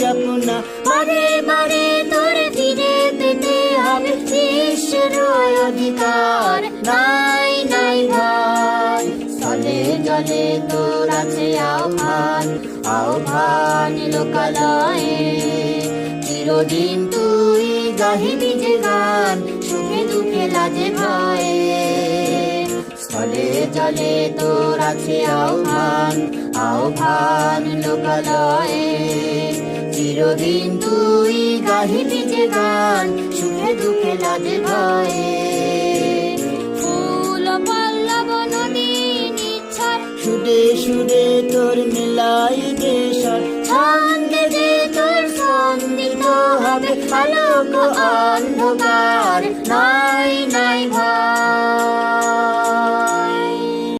যাপনা বারে বারে তোর ফিরে পেতে হবে শিষ্যের অধিকার। নাই নাই ভাই স্থলে জলে তোর আছে আহ্বান। আহ্বান লোকালয়ে, চিরদিন তুই গাহিবি যে গান, সুখে দুঃখে লাজে ভয়ে। স্থলে জলে তোর আছে আহ্বান। লোকালয়ে। চিরদিন তুই গাহিবি যে গান সুখে দুঃখে লাজে ভয়ে। ফুল পল্লব নদী নিচ্ছর। সুরে তোর মেলাই দেশর। ছন্দে যে তোর সন্দিত হবে আলোক অন্ধকার। নাই